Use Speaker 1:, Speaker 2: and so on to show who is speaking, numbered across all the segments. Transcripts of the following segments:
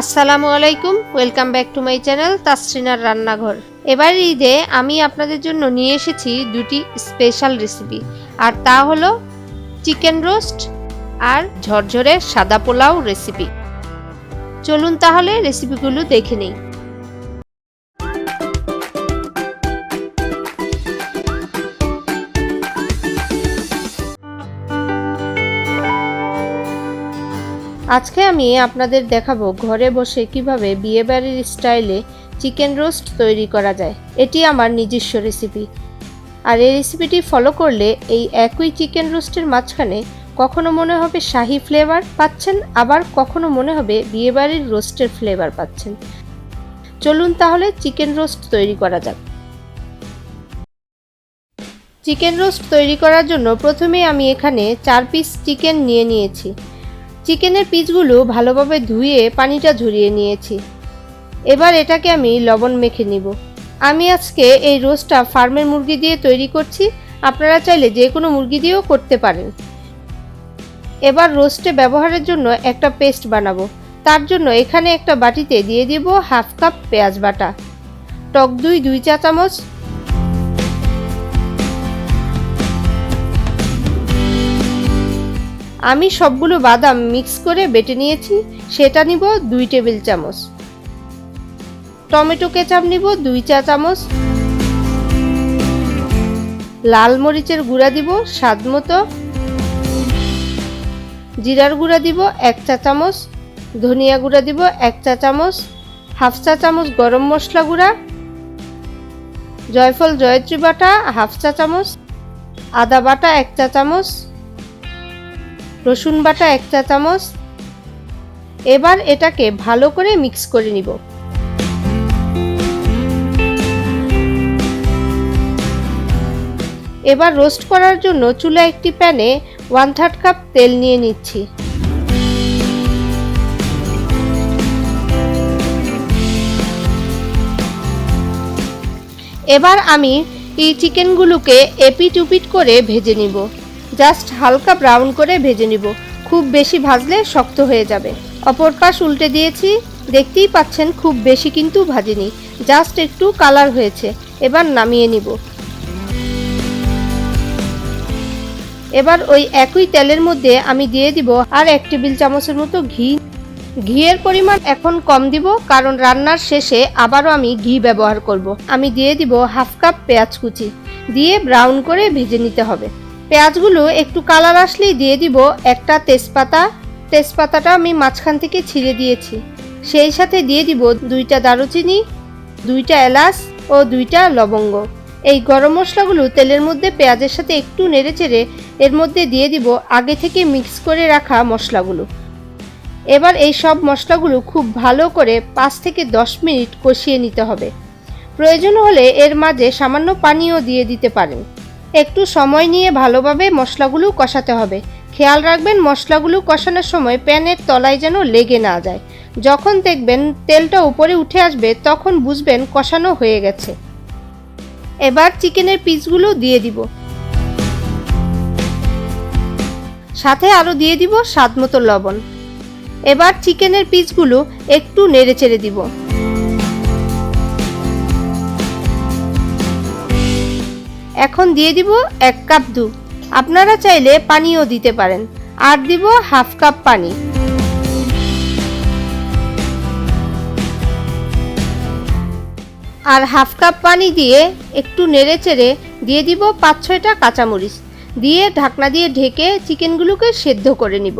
Speaker 1: আসসালামু আলাইকুম, welcome back to my channel তাসরিনার রান্নাঘর। এবার ঈদে আমি আপনাদের জন্য নিয়ে এসেছি দুটি স্পেশাল রেসিপি, আর তা হলো চিকেন রোস্ট আর ঝরঝরে সাদা পোলাও রেসিপি। চলুন তাহলে রেসিপিগুলো দেখে নিই। আজকে আমি আপনাদের দেখাবো ঘরে বসে কীভাবে বিয়েবাড়ির স্টাইলে চিকেন রোস্ট তৈরি করা যায়। এটি আমার নিজস্ব রেসিপি। আর এই রেসিপিটি ফলো করলে এই একই চিকেন রোস্টের মাঝখানে কখনো মনে হবে শাহি ফ্লেভার পাচ্ছেন, আবার কখনো মনে হবে বিয়েবাড়ির রোস্টের ফ্লেভার পাচ্ছেন। চলুন তাহলে চিকেন রোস্ট তৈরি করা যাক। চিকেন রোস্ট তৈরি করার জন্য প্রথমে আমি এখানে চার পিস চিকেন নিয়ে নিয়েছি। চিকেনের পিসগুলো ভালোভাবে ধুয়ে পানিটা ঝরিয়ে নিয়েছি। এবার এটাকে আমি লবণ মেখে নিব। আমি আজকে এই রোস্টটা ফার্মের মুরগি দিয়ে তৈরি করছি। আপনারা চাইলে যে কোনো মুরগি দিয়েও করতে পারেন। এবার রোস্টে ব্যবহারের জন্য একটা পেস্ট বানাবো। তার জন্য এখানে একটা বাটিতে দিয়ে দিব হাফ কাপ পেঁয়াজ বাটা। টক দুই দুই চা চামচ আমি সবগুলো বাদাম মিক্স করে বেটে নিয়েছি, সেটা নিব দুই টেবিল চামচ। টমেটো কেচাপ নিব দুই চা চামচ। লাল মরিচের গুঁড়া দিব স্বাদ মতো। জিরার গুঁড়া দিব এক চা চামচ। ধনিয়া গুঁড়া দিব এক চা চামচ। হাফ চা চামচ গরম মশলা গুঁড়া। জয়ফল জয়ত্রী বাটা হাফ চা চামচ। আদা বাটা এক চা চামচ। রসুন বাটা এক চা চামচ। এবার এটাকে ভালো করে মিক্স করে নিব। এবার রোস্ট করার জন্য চুলা একটি প্যানে ওয়ান থার্ড কাপ তেল নিয়ে নিচ্ছি। এবার আমি এই চিকেনগুলোকে এপিট উপিট করে ভেজে নিব। জাস্ট হালকা ব্রাউন করে ভেজে নিব। খুব বেশি ভাজলে শক্ত হয়ে যাবে। অপর পাশ উল্টে দিয়েছি। দেখতেই পাচ্ছেন খুব বেশি কিন্তু ভাজিনি। জাস্ট একটু কালার হয়েছে। এবার নামিয়ে নিব। এবার ওই একই তেলের মধ্যে আমি দিয়ে দিব আর এক টেবিল চামচের মতো ঘি। ঘিয়ের পরিমাণ এখন কম দিব কারণ রান্নার শেষে আবারও আমি ঘি ব্যবহার করব। আমি দিয়ে দিব হাফ কাপ পেঁয়াজ কুচি। দিয়ে ব্রাউন করে ভেজে নিতে হবে। পেঁয়াজগুলো একটু কালার আসলেই দিয়ে দিব একটা তেজপাতা। তেজপাতাটা আমি মাঝখান থেকে ছিঁড়ে দিয়েছি। সেই সাথে দিয়ে দিব দুইটা দারুচিনি, দুইটা এলাচ ও দুইটা লবঙ্গ। এই গরম মশলাগুলো তেলের মধ্যে পেঁয়াজের সাথে একটু নেড়েচেড়ে এর মধ্যে দিয়ে দিব আগে থেকে মিক্স করে রাখা মশলাগুলো। এবার এই সব মশলাগুলো খুব ভালো করে পাঁচ থেকে দশ মিনিট কষিয়ে নিতে হবে। প্রয়োজন হলে এর মাঝে সামান্য পানিও দিয়ে দিতে পারেন। একটু সময় নিয়ে ভালোভাবে মশলাগুলো কষাতে হবে। খেয়াল রাখবেন, মশলাগুলো কষানোর সময় প্যানের তলায় যেন লেগে না যায়। যখন দেখবেন তেলটা উপরে উঠে আসবে, তখন বুঝবেন কষানো হয়ে গেছে। এবার চিকেনের পিসগুলো দিয়ে দিব। সাথে আরও দিয়ে দিব স্বাদ মতো লবণ। এবার চিকেনের পিসগুলো একটু নেড়ে চেড়ে দিব। এখন দিয়ে দিব এক কাপ দুধ আপনারা চাইলে পানিও দিতে পারেন। আর দিব হাফ কাপ পানি। আর হাফ কাপ পানি দিয়ে একটু নেড়ে চেড়ে দিয়ে দিব পাঁচ ছয়টা কাঁচামরিচ। দিয়ে ঢাকনা দিয়ে ঢেকে চিকেনগুলোকে সেদ্ধ করে নিব।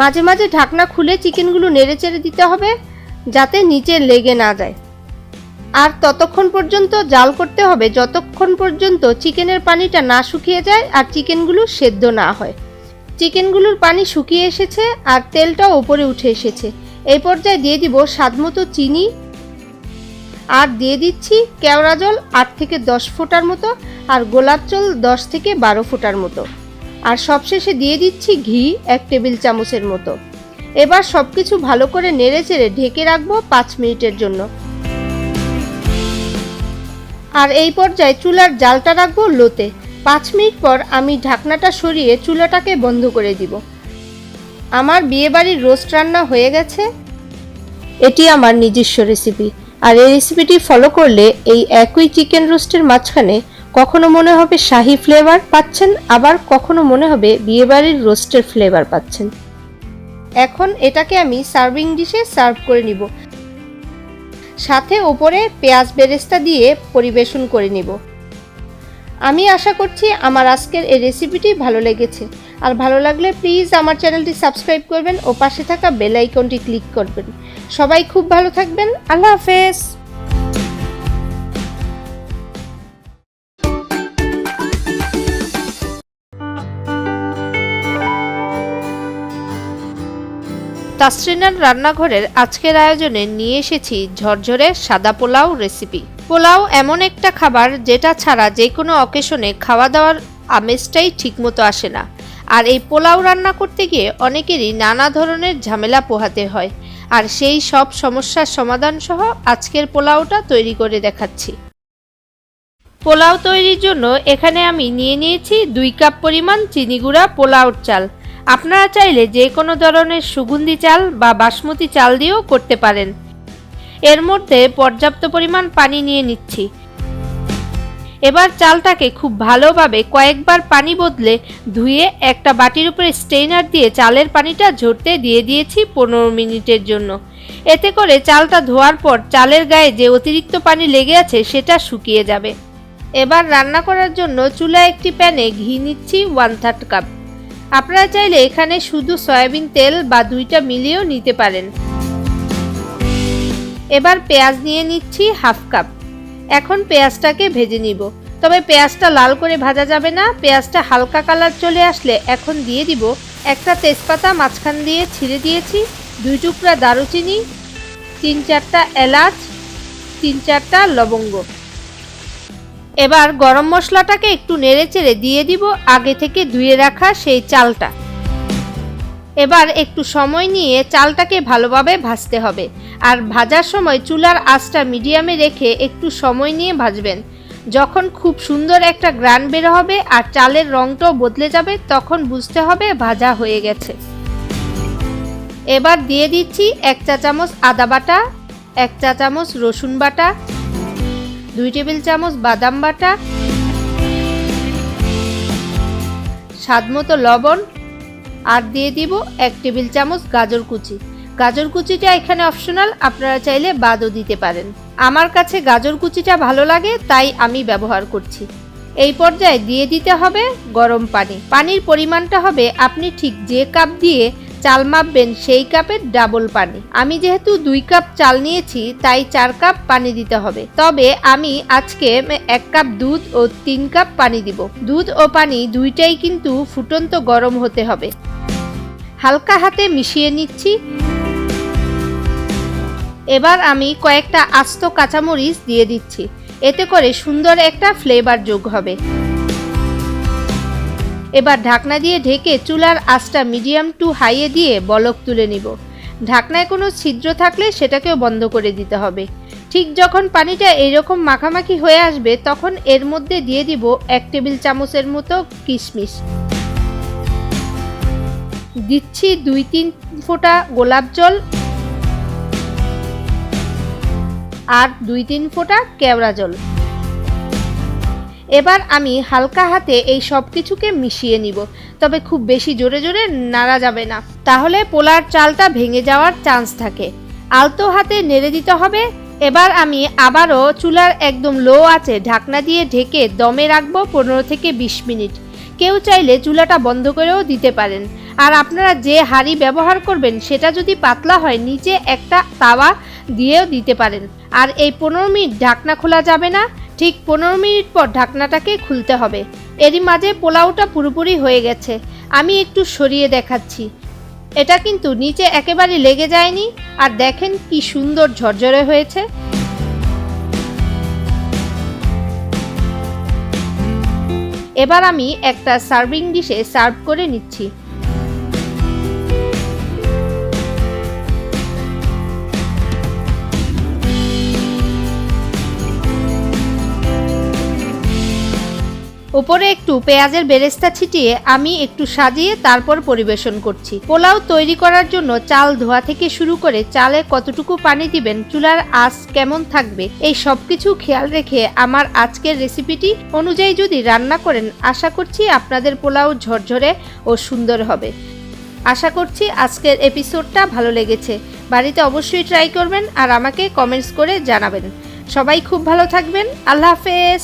Speaker 1: মাঝে মাঝে ঢাকনা খুলে চিকেনগুলো নেড়ে চেড়ে দিতে হবে, যাতে নিচে লেগে না যায়। আর ততক্ষণ পর্যন্ত জাল করতে হবে যতক্ষণ পর্যন্ত চিকেনের পানিটা না শুকিয়ে যায় আর চিকেনগুলো সেদ্ধ না হয়। চিকেনগুলোর পানি শুকিয়ে এসেছে আর তেলটাও ওপরে উঠে এসেছে। এই পর্যায়ে দিয়ে দিব স্বাদমতো চিনি। আর দিয়ে দিচ্ছি কেওড়া জল আট থেকে দশ ফোঁটার মতো আর গোলাপ জল দশ থেকে বারো ফোঁটার মতো। আর সবশেষে দিয়ে দিচ্ছি ঘি এক টেবিল চামচের মতো। এবার সব কিছু ভালো করে নেড়ে চেড়ে ঢেকে রাখব পাঁচ মিনিটের জন্য। আর এই পর্যায়ে চুলার জালটা রাখব লোতে। পাঁচ মিনিট পর আমি ঢাকনাটা সরিয়ে চুলাটাকে বন্ধ করে দিব। আমার বিয়েবাড়ির রোস্ট রান্না হয়ে গেছে। এটি আমার নিজস্ব রেসিপি। আর এই রেসিপিটি ফলো করলে এই একই চিকেন রোস্টের মাঝখানে কখনো মনে হবে শাহি ফ্লেভার পাচ্ছেন, আবার কখনো মনে হবে বিয়েবাড়ির রোস্টের ফ্লেভার পাচ্ছেন। এখন এটাকে আমি সার্ভিং ডিশে সার্ভ করে নিব। সাথে ওপরে পেঁয়াজ বেরেস্তা দিয়ে পরিবেশন করে নিব। আমি আশা করছি আমার আজকের এই রেসিপিটি ভালো লেগেছে। আর ভালো লাগলে প্লিজ আমার চ্যানেলটি সাবস্ক্রাইব করবেন ও পাশে থাকা বেল আইকনটি ক্লিক করবেন। সবাই খুব ভালো থাকবেন। আল্লাহ হাফেজ। তাসরিনার রান্নাঘরের আজকের আয়োজনে নিয়ে এসেছি ঝরঝরে সাদা পোলাও রেসিপি পোলাও এমন একটা খাবার যেটা ছাড়া যে কোনো অকেশনে খাওয়া দাওয়ার আমেজটাই ঠিকমতো আসে না। আর এই পোলাও রান্না করতে গিয়ে অনেকেরই নানা ধরনের ঝামেলা পোহাতে হয়। আর সেই সব সমস্যার সমাধান সহ আজকের পোলাওটা তৈরি করে দেখাচ্ছি। পোলাও তৈরির জন্য এখানে আমি নিয়ে নিয়েছি দুই কাপ পরিমাণ চিনি গুঁড়া পোলাওর চাল। আপনারা চাইলে যে কোনো ধরনের সুগন্ধি চাল বা বাসমতি চাল দিয়েও করতে পারেন। এর মধ্যে পর্যাপ্ত পরিমাণ পানি নিয়ে নিচ্ছি। এবার চালটাকে খুব ভালোভাবে কয়েকবার পানি বদলে ধুয়ে একটা বাটির উপরে স্টেইনার দিয়ে চালের পানিটা ঝরতে দিয়ে দিয়েছি পনেরো মিনিটের জন্য। এতে করে চালটা ধোয়ার পর চালের গায়ে যে অতিরিক্ত পানি লেগে আছে সেটা শুকিয়ে যাবে। এবার রান্না করার জন্য চুলা একটি প্যানে ঘি নিচ্ছি ওয়ান থার্ড কাপ। আপনারা চাইলে এখানে শুধু সয়াবিন তেল বা দুইটা মিলিয়েও নিতে পারেন। এবার পেঁয়াজ নিয়ে নিচ্ছি হাফ কাপ। এখন পেঁয়াজটাকে ভেজে নিব। তবে পেঁয়াজটা লাল করে ভাজা যাবে না। পেঁয়াজটা হালকা কালার চলে আসলে এখন দিয়ে দিব একটা তেজপাতা মাঝখান দিয়ে ছিঁড়ে দিয়েছি, দুই টুকরা দারুচিনি, তিন চারটা এলাচ, তিন চারটা লবঙ্গ। এবার গরম মশলাটাকে একটু নেড়ে চেড়ে দিয়ে দিব আগে থেকে ধুয়ে রাখা সেই চালটা। এবার একটু সময় নিয়ে চালটাকে ভালোভাবে ভাজতে হবে। আর ভাজার সময় চুলার আঁচটা মিডিয়ামে রেখে একটু সময় নিয়ে ভাজবেন। যখন খুব সুন্দর একটা গ্রান বের হবে আর চালের রংটাও বদলে যাবে, তখন বুঝতে হবে ভাজা হয়ে গেছে। এবার দিয়ে দিচ্ছি এক চা চামচ আদা বাটা, এক চা চামচ রসুন বাটা দুই টেবিল চামচ বাদাম বাটা স্বাদমতো লবণ, আর দিয়ে দিব এক টেবিল চামচ গাজর কুচি। গাজর কুচিটা এখানে অপশনাল, আপনারা চাইলে বাদও দিতে পারেন। আমার কাছে গাজর কুচিটা ভালো লাগে, তাই আমি ব্যবহার করছি। এই পর্যায়ে দিয়ে দিতে হবে গরম পানি। পানির পরিমাণটা হবে আপনি ঠিক যে কাপ দিয়ে চাল মাপবেন সেই কাপের ডাবল পানি। আমি যেহেতু দুই কাপ চাল নিয়েছি, তাই চার কাপ পানি দিতে হবে। তবে আমি আজকে এক কাপ দুধ ও তিন কাপ পানি দিব। দুধ ও পানি দুইটাই কিন্তু ফুটন্ত গরম হতে হবে। হালকা হাতে মিশিয়ে নিচ্ছি। এবার আমি কয়েকটা আস্ত কাঁচামরিচ দিয়ে দিচ্ছি। এতে করে সুন্দর একটা ফ্লেভার যোগ হবে। এবার ঢাকনা দিয়ে ঢেকে চুলার আঁচটা মিডিয়াম টু হাইয়ে দিয়ে বলক তুলে নিব। ঢাকনায় কোনো ছিদ্র থাকলে সেটাকেও বন্ধ করে দিতে হবে। ঠিক যখন পানিটা এইরকম মাখামাখি হয়ে আসবে, তখন এর মধ্যে দিয়ে দিব এক টেবিল চামচের মতো কিশমিশ। দিচ্ছি দুই তিন ফোঁটা গোলাপ জল আর দুই তিন ফোঁটা কেওড়া জল। এবার আমি হালকা হাতে এই সব কিছুকে মিশিয়ে নিব, তবে খুব বেশি জোরে জোরে নাড়া যাবে না। তাহলে পোলার চালটা ভেঙে যাওয়ার চান্স থাকে। আলতো হাতে নেড়ে দিতে হবে। এবার আমি আবারও চুলার একদম লো আছে ঢাকনা দিয়ে ঢেকে দমে রাখব পনেরো থেকে বিশ মিনিট। কেউ চাইলে চুলাটা বন্ধ করেও দিতে পারেন। আর আপনারা যে হাঁড়ি ব্যবহার করবেন, সেটা যদি পাতলা হয়, নিচে একটা তাওয়া দিয়েও দিতে পারেন। আর এই পনেরো মিনিট ঢাকনা খোলা যাবে না। ঠিক পনেরো মিনিট পর ঢাকনাটাকে খুলতে হবে। এরই মাঝে পোলাওটা পুরোপুরি হয়ে গেছে। আমি একটু সরিয়ে দেখাচ্ছি। এটা কিন্তু নিচে একেবারে লেগে যায়নি। আর দেখেন কি সুন্দর ঝরঝরে হয়েছে। এবার আমি একটা সার্ভিং ডিশে সার্ভ করে নিচ্ছি। উপরে একটু পেঁয়াজের বেরেস্তা ছিটিয়ে আমি একটু সাজিয়ে তারপর পরিবেশন করছি। পোলাও তৈরি করার জন্য চাল ধোয়া থেকে শুরু করে চালে কতটুকু পানি দিবেন, চুলার আঁচ কেমন থাকবে, এই সব কিছু খেয়াল রেখে আমার আজকের রেসিপিটি অনুযায়ী যদি রান্না করেন, আশা করছি আপনাদের পোলাও ঝরঝরে ও সুন্দর হবে। আশা করছি আজকের এপিসোডটা ভালো লেগেছে। বাড়িতে অবশ্যই ট্রাই করবেন আর আমাকে কমেন্টস করে জানাবেন। সবাই খুব ভালো থাকবেন। আল্লাহ হাফেজ।